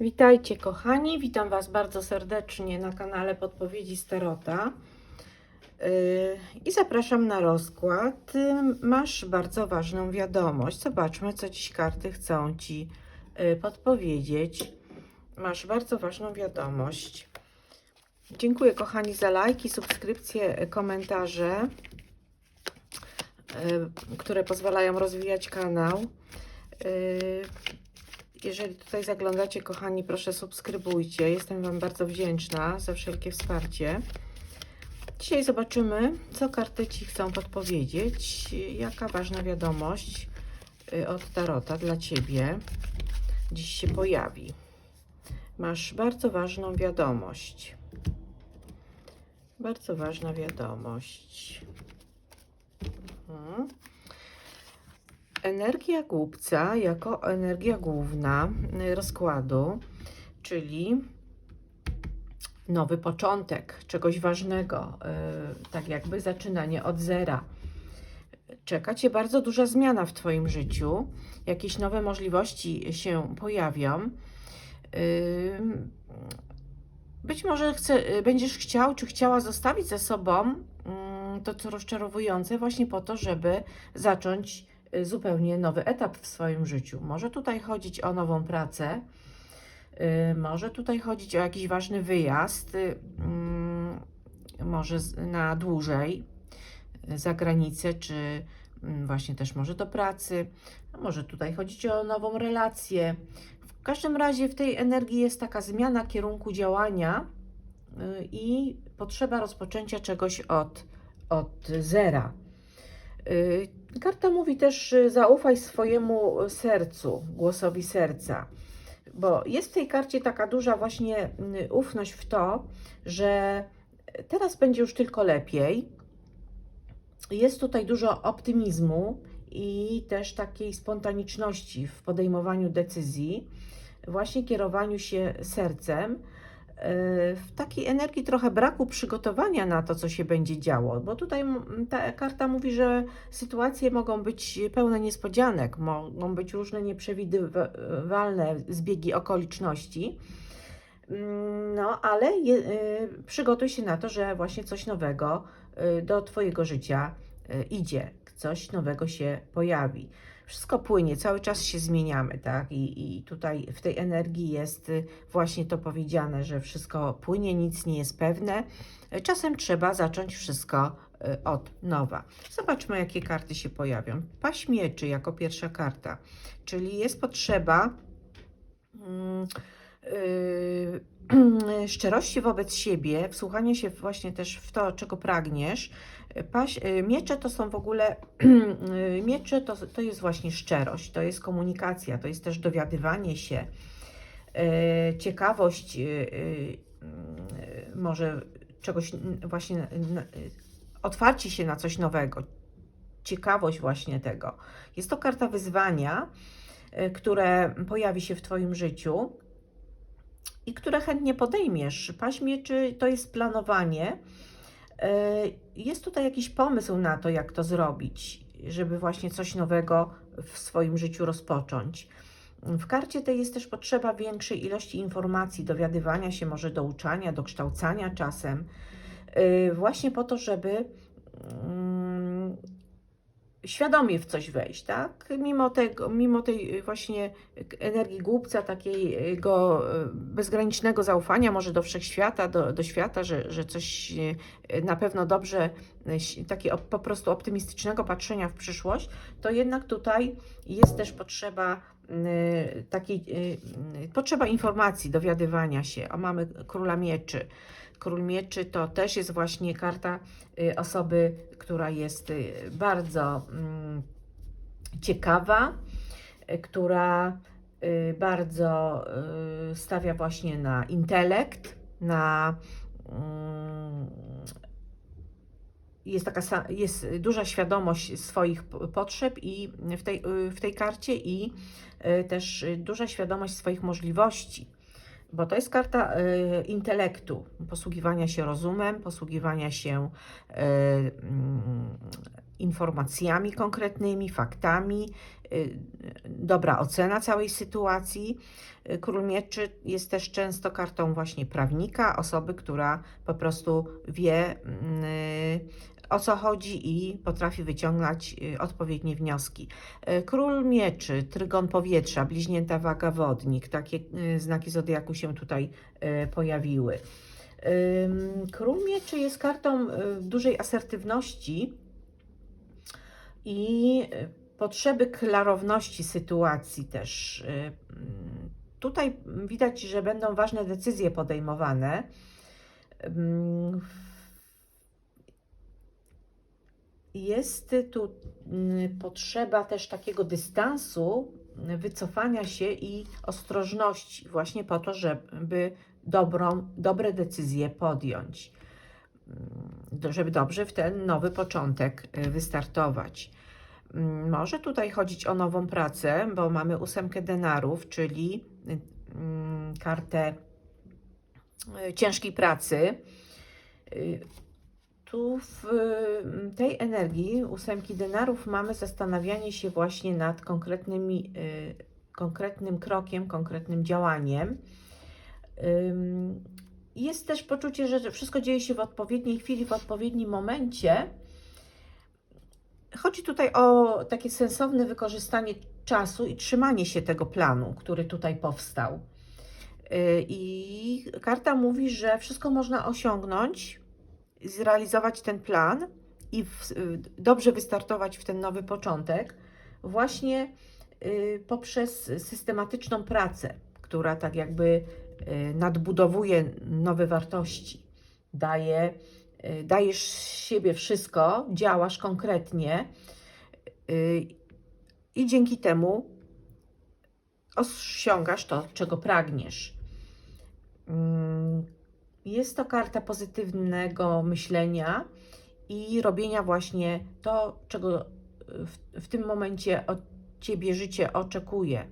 Witajcie kochani, witam Was bardzo serdecznie na kanale Podpowiedzi Starota yy, i zapraszam na rozkład. Masz bardzo ważną wiadomość. Zobaczmy, co dziś karty chcą Ci yy, podpowiedzieć. Masz bardzo ważną wiadomość. Dziękuję kochani za lajki, subskrypcje, komentarze, yy, które pozwalają rozwijać kanał. Jeżeli tutaj zaglądacie, kochani, proszę subskrybujcie. Jestem Wam bardzo wdzięczna za wszelkie wsparcie. Dzisiaj zobaczymy, co karty Ci chcą podpowiedzieć. Jaka ważna wiadomość y, od Tarota dla Ciebie dziś się pojawi. Masz bardzo ważną wiadomość. Bardzo ważna wiadomość. Energia głupca jako energia główna y, rozkładu, czyli nowy początek czegoś ważnego, y, tak jakby zaczynanie od zera. Czeka Cię bardzo duża zmiana w Twoim życiu, jakieś nowe możliwości się pojawią. Y, Być może chce, będziesz chciał czy chciała zostawić za sobą mm, to, co rozczarowujące, właśnie po to, żeby zacząć zupełnie nowy etap w swoim życiu. Może tutaj chodzić o nową pracę, y, może tutaj chodzić o jakiś ważny wyjazd, y, mm, może na dłużej, y, za granicę, czy mm, właśnie też może do pracy, może tutaj chodzić o nową relację. W każdym razie w tej energii jest taka zmiana kierunku działania y, i potrzeba rozpoczęcia czegoś od, od zera. Y, Karta mówi też, zaufaj swojemu sercu, głosowi serca, bo jest w tej karcie taka duża właśnie y, ufność w to, że teraz będzie już tylko lepiej. Jest tutaj dużo optymizmu i też takiej spontaniczności w podejmowaniu decyzji, właśnie kierowaniu się sercem w takiej energii trochę braku przygotowania na to, co się będzie działo, bo tutaj ta karta mówi, że sytuacje mogą być pełne niespodzianek, mogą być różne nieprzewidywalne zbiegi okoliczności. Mm, No, ale je, y, przygotuj się na to, że właśnie coś nowego y, do Twojego życia y, idzie, coś nowego się pojawi. Wszystko płynie, cały czas się zmieniamy, tak? I, I tutaj w tej energii jest y, właśnie to powiedziane, że wszystko płynie, nic nie jest pewne. Czasem trzeba zacząć wszystko y, od nowa. Zobaczmy, jakie karty się pojawią. Paść mieczy jako pierwsza karta, czyli jest potrzeba. mm, yy, szczerości wobec siebie, wsłuchanie się właśnie też w to, czego pragniesz. Paś, yy, miecze to są w ogóle, yy, miecze to, to jest właśnie szczerość, to jest komunikacja, to jest też dowiadywanie się, yy, ciekawość, może czegoś właśnie, otwarcie się na coś nowego, ciekawość właśnie tego. Jest to karta wyzwania, które pojawi się w Twoim życiu i które chętnie podejmiesz. Paść mieczy to jest planowanie. Yy, Jest tutaj jakiś pomysł na to, jak to zrobić, żeby właśnie coś nowego w swoim życiu rozpocząć. W karcie tej jest też potrzeba większej ilości informacji, dowiadywania się, może douczania, dokształcania czasem, yy, właśnie po to, żeby mm, świadomie w coś wejść, tak? Mimo tego, mimo tej y, właśnie energii głupca, takiego y, bezgranicznego zaufania może do wszechświata, do, do świata, że, że coś y, na pewno dobrze, y, takie po prostu optymistycznego patrzenia w przyszłość, to jednak tutaj jest też potrzeba y, takiej, y, y, potrzeba informacji, dowiadywania się. O, mamy króla mieczy. Król mieczy to też jest właśnie karta y, osoby, która jest y, bardzo mm, ciekawa, y, która bardzo stawia właśnie na intelekt, na mm, jest taka jest duża świadomość swoich potrzeb i w tej, w tej karcie i też duża świadomość swoich możliwości. Bo to jest karta y, intelektu, posługiwania się rozumem, posługiwania się y, mm, informacjami konkretnymi, faktami, y, dobra ocena całej sytuacji. Y, Król Mieczy jest też często kartą właśnie prawnika, osoby, która po prostu wie y, o co chodzi i potrafi wyciągnąć y, odpowiednie wnioski. Y, Król Mieczy, Trygon Powietrza, Bliźnięta Waga Wodnik, takie y, znaki zodiaku się tutaj y, pojawiły. Król Mieczy jest kartą dużej asertywności i potrzeby klarowności sytuacji też. Mm, Tutaj widać, że będą ważne decyzje podejmowane. Jest tu mm, potrzeba też takiego dystansu, wycofania się i ostrożności, właśnie po to, żeby dobrą, dobre decyzje podjąć, Mm, żeby dobrze w ten nowy początek y, wystartować. Mm, Może tutaj chodzić o nową pracę, bo mamy ósemkę denarów, czyli y, kartę y, ciężkiej pracy. Tu w y, tej energii ósemki denarów mamy zastanawianie się właśnie nad konkretnymi, y, konkretnym krokiem, konkretnym działaniem. Jest też poczucie, że wszystko dzieje się w odpowiedniej chwili, w odpowiednim momencie. Chodzi tutaj o takie sensowne wykorzystanie czasu i trzymanie się tego planu, który tutaj powstał. Y, I karta mówi, że wszystko można osiągnąć, zrealizować ten plan i w, dobrze wystartować w ten nowy początek, właśnie y, poprzez systematyczną pracę, która tak jakby y, nadbudowuje nowe wartości, daje, y, dajesz siebie wszystko, działasz konkretnie i dzięki temu osiągasz to, czego pragniesz. Jest to karta pozytywnego myślenia i robienia właśnie to, czego w, w tym momencie od ciebie życie oczekuje.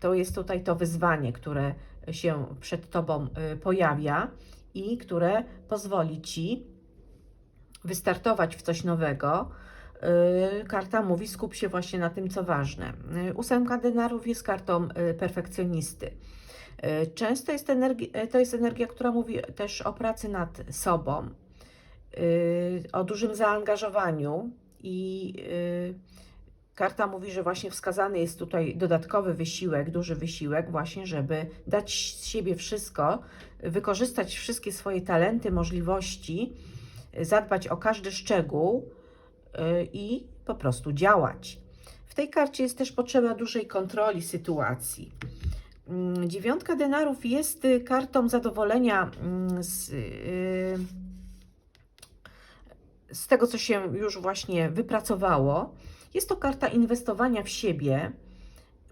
To jest tutaj to wyzwanie, które się przed tobą y, pojawia i które pozwoli ci wystartować w coś nowego. Y, Karta mówi, skup się właśnie na tym, co ważne. Ósemka denarów jest kartą perfekcjonisty. Y, Często jest energia, to jest energia, która mówi też o pracy nad sobą, y, o dużym zaangażowaniu i y, karta mówi, że właśnie wskazany jest tutaj dodatkowy wysiłek, duży wysiłek, właśnie, żeby dać z siebie wszystko, wykorzystać wszystkie swoje talenty, możliwości, y, zadbać o każdy szczegół y, i po prostu działać. W tej karcie jest też potrzeba dużej kontroli sytuacji. Mm, Dziewiątka denarów jest y, kartą zadowolenia mm, z, y, z tego, co się już właśnie wypracowało. Jest to karta inwestowania w siebie,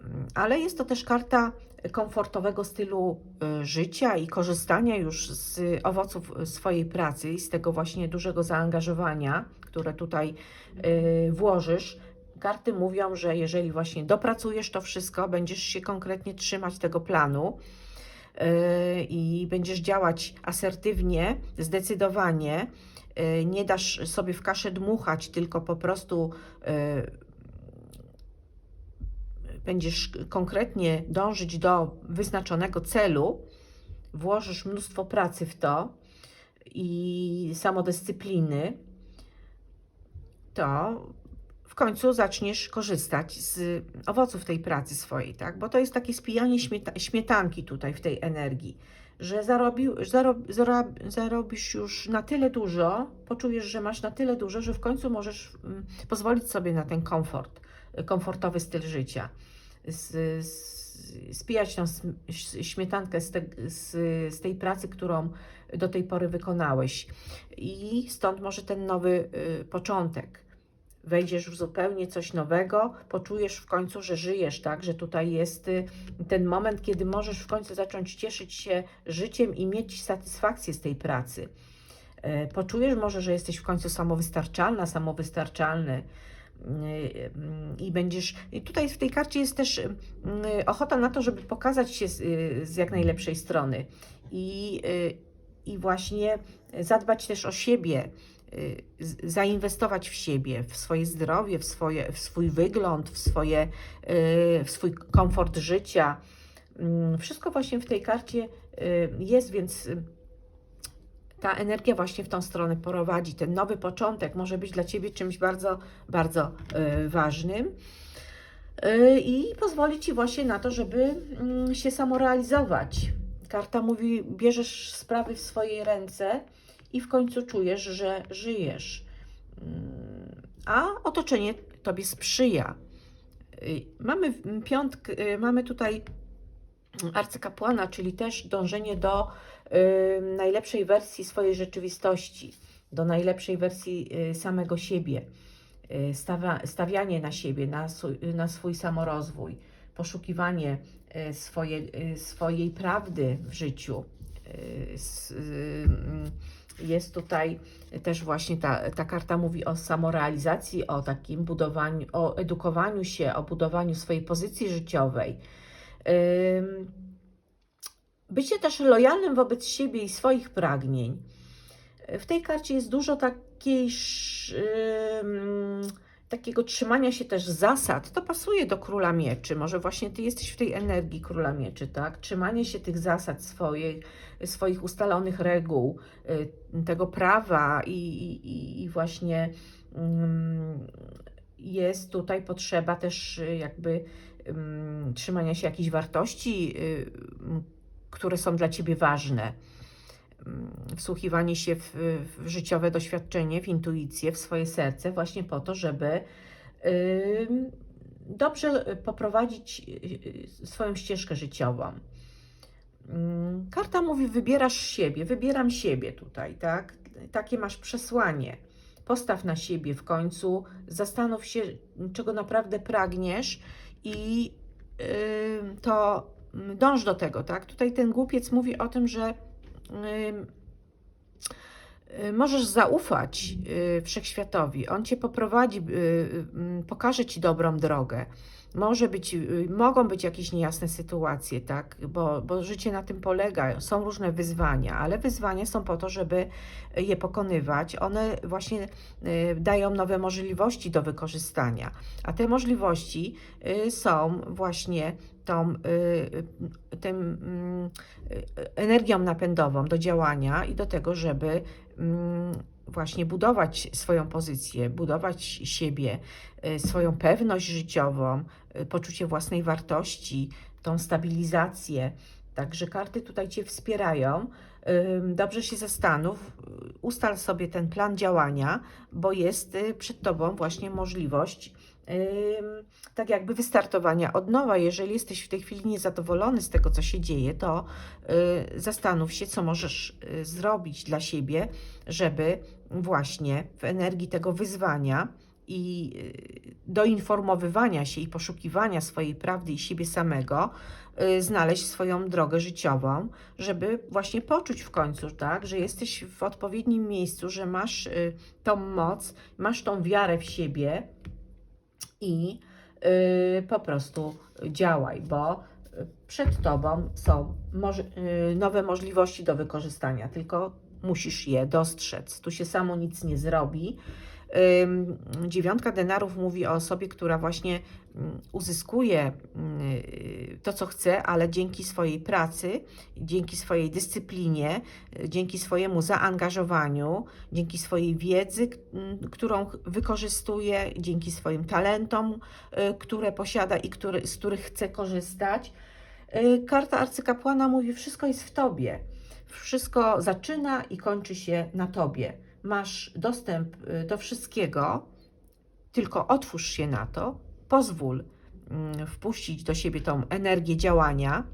mm, ale jest to też karta komfortowego stylu y, życia i korzystania już z owoców swojej pracy i z tego właśnie dużego zaangażowania, które tutaj włożysz. Karty mówią, że jeżeli właśnie dopracujesz to wszystko, będziesz się konkretnie trzymać tego planu yy, i będziesz działać asertywnie, zdecydowanie, yy, nie dasz sobie w kaszę dmuchać, tylko po prostu yy, będziesz konkretnie dążyć do wyznaczonego celu, włożysz mnóstwo pracy w to i samodyscypliny, to w końcu zaczniesz korzystać z owoców tej pracy swojej, tak? Bo to jest takie spijanie śmieta śmietanki tutaj w tej energii, że zarobił, zarob, zarob, zarobisz już na tyle dużo, poczujesz, że masz na tyle dużo, że w końcu możesz mm, pozwolić sobie na ten komfort, komfortowy styl życia. Z, z, spijać tą śmietankę z, te, z, z tej pracy, którą do tej pory wykonałeś. I stąd może ten nowy y, początek wejdziesz w zupełnie coś nowego, poczujesz w końcu, że żyjesz, tak? Że tutaj jest y, ten moment, kiedy możesz w końcu zacząć cieszyć się życiem i mieć satysfakcję z tej pracy. E, Poczujesz może, że jesteś w końcu samowystarczalna, samowystarczalny i będziesz. I tutaj w tej karcie jest też y, ochota na to, żeby pokazać się z, y, z jak najlepszej strony i, y, i właśnie zadbać też o siebie, zainwestować w siebie, w swoje zdrowie, w, swoje, w swój wygląd, w, swoje, w swój komfort życia. Mm, Wszystko właśnie w tej karcie jest, więc ta energia właśnie w tą stronę prowadzi. Ten nowy początek może być dla Ciebie czymś bardzo, bardzo y, ważnym y, i pozwoli Ci właśnie na to, żeby mm, się samorealizować. Karta mówi, bierzesz sprawy w swoje ręce i w końcu czujesz, że żyjesz. A otoczenie Tobie sprzyja. Y, Mamy piątkę, mamy tutaj arcykapłana, czyli też dążenie do y, najlepszej wersji swojej rzeczywistości, do najlepszej wersji y, samego siebie, y, stawia, stawianie na siebie, na, swój samorozwój, poszukiwanie y, swoje, y, swojej prawdy w życiu. Y, y, Jest tutaj też właśnie ta, ta karta mówi o samorealizacji, o takim budowaniu, o edukowaniu się, o budowaniu swojej pozycji życiowej. Bycie też lojalnym wobec siebie i swoich pragnień. W tej karcie jest dużo takiej, ym, takiego trzymania się też zasad. To pasuje do króla mieczy. Może właśnie ty jesteś w tej energii króla mieczy, tak? Trzymanie się tych zasad swojej, swoich ustalonych reguł, y, tego prawa i, i, i właśnie ym, jest tutaj potrzeba też y, jakby ym, trzymania się jakichś wartości, y, które są dla ciebie ważne. Ym, Wsłuchiwanie się w, w życiowe doświadczenie, w intuicję, w swoje serce, właśnie po to, żeby dobrze poprowadzić y, y, swoją ścieżkę życiową. Ym, Karta mówi: wybierasz siebie, wybieram siebie tutaj, tak? Takie masz przesłanie. Postaw na siebie w końcu, zastanów się, czego naprawdę pragniesz i to mm, dąż do tego, tak? Tutaj ten głupiec mówi o tym, że możesz zaufać y, wszechświatowi. On cię poprowadzi, y, y, pokaże ci dobrą drogę. Może być, y, mogą być jakieś niejasne sytuacje, tak? Bo, bo życie na tym polega. Są różne wyzwania, ale wyzwania są po to, żeby je pokonywać. One właśnie y, dają nowe możliwości do wykorzystania. A te możliwości y, są właśnie tą tym, mm, energią napędową do działania i do tego, żeby mm, właśnie budować swoją pozycję, budować siebie, y, swoją pewność życiową, y, poczucie własnej wartości, tą stabilizację. Także karty tutaj Cię wspierają. Dobrze się zastanów, y, ustal sobie ten plan działania, bo jest przed Tobą właśnie możliwość tak jakby wystartowania od nowa. Jeżeli jesteś w tej chwili niezadowolony z tego, co się dzieje, to zastanów się, co możesz zrobić dla siebie, żeby właśnie w energii tego wyzwania i y, doinformowywania się i poszukiwania swojej prawdy i siebie samego, y, znaleźć swoją drogę życiową, żeby właśnie poczuć w końcu, tak, że jesteś w odpowiednim miejscu, że masz y, tą moc, masz tą wiarę w siebie i po prostu działaj, bo przed Tobą są nowe możliwości do wykorzystania, tylko musisz je dostrzec. Tu się samo nic nie zrobi. Dziewiątka denarów mówi o osobie, która właśnie mm, uzyskuje y, to, co chce, ale dzięki swojej pracy, dzięki swojej dyscyplinie, y, dzięki swojemu zaangażowaniu, dzięki swojej wiedzy, k- m, którą wykorzystuje, dzięki swoim talentom, y, które posiada i który, z których chce korzystać. Y, Karta arcykapłana mówi: Wszystko jest w tobie. Wszystko zaczyna i kończy się na tobie. Masz dostęp y, do wszystkiego, tylko otwórz się na to, pozwól mm, wpuścić do siebie tą energię działania,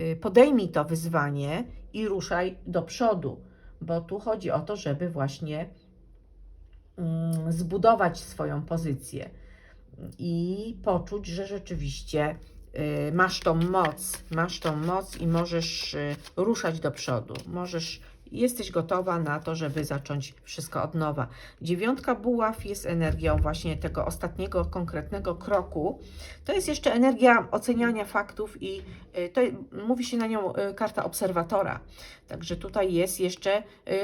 y, podejmij to wyzwanie i ruszaj do przodu, bo tu chodzi o to, żeby właśnie mm, zbudować swoją pozycję i poczuć, że rzeczywiście masz tą moc, masz tą moc i możesz y, ruszać do przodu, możesz jesteś gotowa na to, żeby zacząć wszystko od nowa. Dziewiątka buław jest energią właśnie tego ostatniego konkretnego kroku. To jest jeszcze energia oceniania faktów i y, to mówi się na nią y, karta obserwatora. Także tutaj jest jeszcze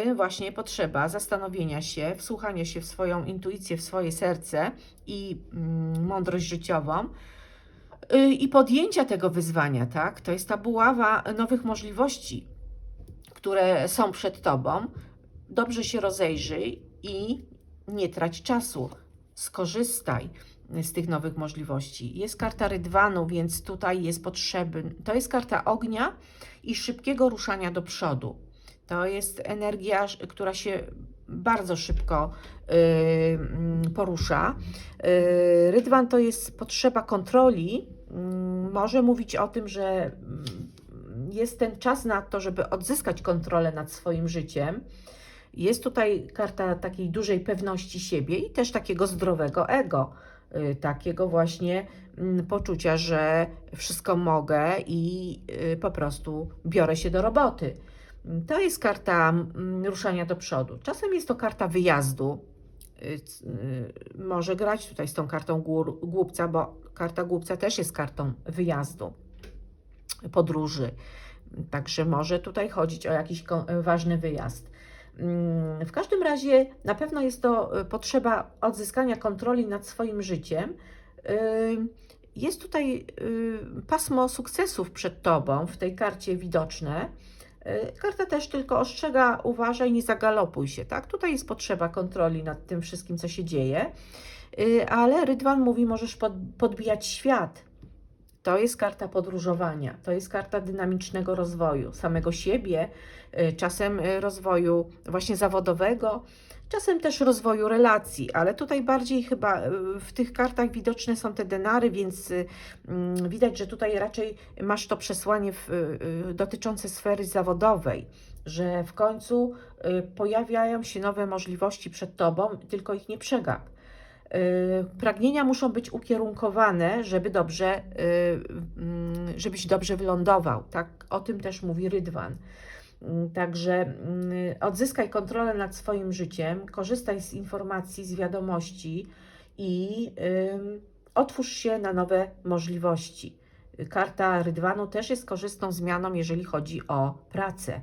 y, właśnie potrzeba zastanowienia się, wsłuchania się w swoją intuicję, w swoje serce i mm, mądrość życiową y, i podjęcia tego wyzwania, tak? To jest ta buława nowych możliwości, które są przed tobą. Dobrze się rozejrzyj i nie trać czasu. Skorzystaj z tych nowych możliwości. Jest karta rydwanu, więc tutaj jest potrzebny. To jest karta ognia i szybkiego ruszania do przodu. To jest energia, która się bardzo szybko y, mm, porusza. Y, Rydwan to jest potrzeba kontroli. Mm, Może mówić o tym, że mm, jest ten czas na to, żeby odzyskać kontrolę nad swoim życiem. Jest tutaj karta takiej dużej pewności siebie i też takiego zdrowego ego, y, takiego właśnie mm, poczucia, że wszystko mogę i y, po prostu biorę się do roboty. To jest karta ruszania do przodu. Czasem jest to karta wyjazdu. Y, Może grać tutaj z tą kartą gór- głupca, bo karta głupca też jest kartą wyjazdu, podróży. Także może tutaj chodzić o jakiś ważny wyjazd. Mm, W każdym razie na pewno jest to y, potrzeba odzyskania kontroli nad swoim życiem. Y, Jest tutaj pasmo sukcesów przed tobą w tej karcie widoczne. Y, Karta też tylko ostrzega, uważaj, nie zagalopuj się, tak? Tutaj jest potrzeba kontroli nad tym wszystkim, co się dzieje, Y, ale Rydwan mówi, możesz pod, podbijać świat. To jest karta podróżowania, to jest karta dynamicznego rozwoju samego siebie, y, czasem rozwoju właśnie zawodowego, czasem też rozwoju relacji, ale tutaj bardziej chyba y, w tych kartach widoczne są te denary, więc y, mm, widać, że tutaj raczej masz to przesłanie w, y, y, dotyczące sfery zawodowej, że w końcu pojawiają się nowe możliwości przed tobą, tylko ich nie przegap. Pragnienia muszą być ukierunkowane, żeby dobrze, mm, żebyś dobrze wylądował. Tak, o tym też mówi Rydwan. Mm, Także mm, odzyskaj kontrolę nad swoim życiem, korzystaj z informacji, z wiadomości i otwórz się na nowe możliwości. Karta Rydwanu też jest korzystną zmianą, jeżeli chodzi o pracę.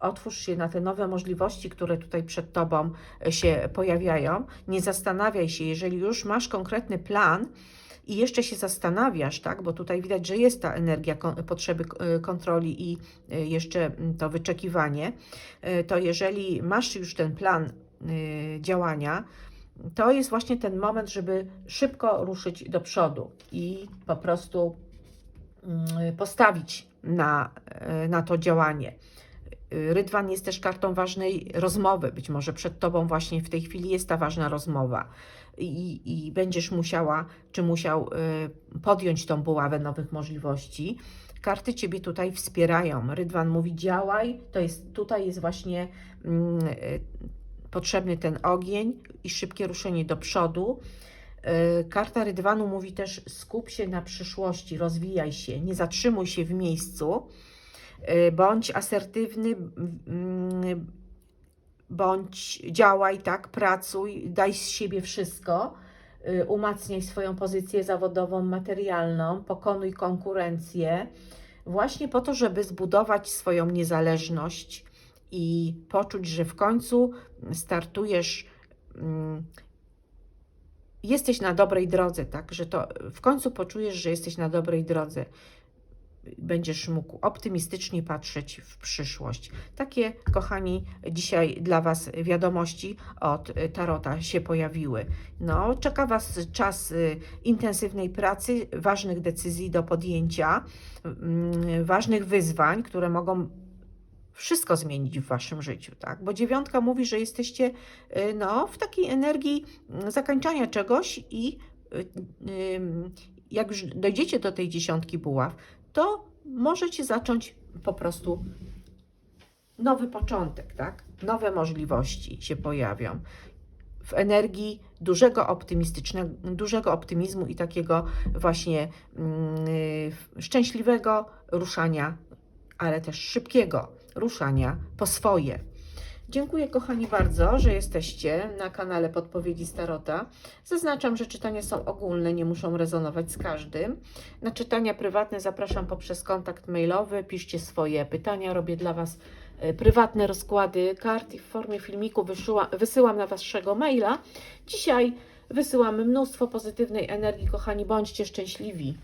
Otwórz się na te nowe możliwości, które tutaj przed Tobą e, się pojawiają. Nie zastanawiaj się, jeżeli już masz konkretny plan i jeszcze się zastanawiasz, tak, bo tutaj widać, że jest ta energia potrzeby e, kontroli i e, jeszcze mm, to wyczekiwanie, e, to jeżeli masz już ten plan działania, to jest właśnie ten moment, żeby szybko ruszyć do przodu i po prostu mm, postawić na, na to działanie. Y, Rydwan jest też kartą ważnej rozmowy. Być może przed tobą właśnie w tej chwili jest ta ważna rozmowa i, i będziesz musiała, czy musiał y, podjąć tą buławę nowych możliwości. Karty ciebie tutaj wspierają. Rydwan mówi: działaj. To jest tutaj jest właśnie mm, y, potrzebny ten ogień i szybkie ruszenie do przodu. Y, Karta Rydwanu mówi też: skup się na przyszłości, rozwijaj się, nie zatrzymuj się w miejscu. Bądź asertywny, mm, bądź działaj, tak, pracuj, daj z siebie wszystko, y, umacniaj swoją pozycję zawodową, materialną, pokonuj konkurencję, właśnie po to, żeby zbudować swoją niezależność i poczuć, że w końcu startujesz, mm, jesteś na dobrej drodze, tak, że to w końcu poczujesz, że jesteś na dobrej drodze będziesz mógł optymistycznie patrzeć w przyszłość. Takie, kochani, dzisiaj dla Was wiadomości od Tarota się pojawiły. No, czeka Was czas y, intensywnej pracy, ważnych decyzji do podjęcia, mm, ważnych wyzwań, które mogą wszystko zmienić w Waszym życiu, tak? Bo dziewiątka mówi, że jesteście y, no, w takiej energii mm, zakończania czegoś i y, jak już dojdziecie do tej dziesiątki buław, to możecie zacząć po prostu nowy początek, tak? Nowe możliwości się pojawią. W energii dużego optymistycznego, dużego optymizmu i takiego właśnie mm, y, szczęśliwego ruszania, ale też szybkiego ruszania po swoje. Dziękuję kochani bardzo, że jesteście na kanale Podpowiedzi Starota. Zaznaczam, że czytania są ogólne, nie muszą rezonować z każdym. Na czytania prywatne zapraszam poprzez kontakt mailowy. Piszcie swoje pytania, robię dla Was e, prywatne rozkłady kart i w formie filmiku wysyła, wysyłam na Waszego maila. Dzisiaj wysyłamy mnóstwo pozytywnej energii, kochani, bądźcie szczęśliwi.